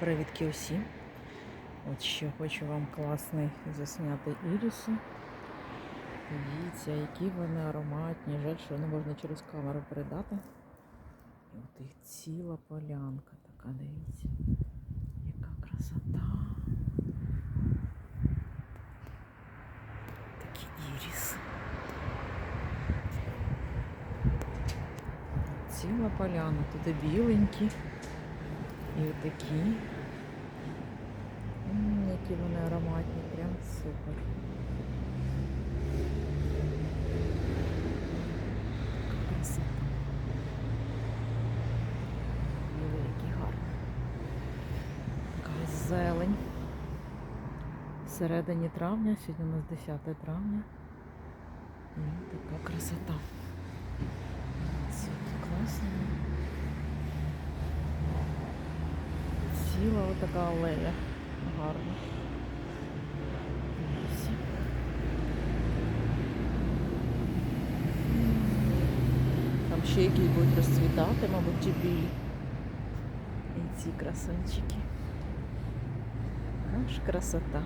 Привідки усім. От ще хочу вам класний засняти іріси. Дивіться, які вони ароматні. Жаль, що не можна через камеру передати. І от їх ціла полянка така, дивіться. Яка красота. Такі іріси. Ціла поляна. Тут і біленькі, і отакі. Які вони ароматні, прям супер. Красота. Який гарний. Така зелень. Всередині травня, сьогодні у нас 10 травня. І така красота. Ціла отака алея. Гарна. Там ще якісь будуть розцвітати, мабуть, ті білі. І ці красончики. Аж красота.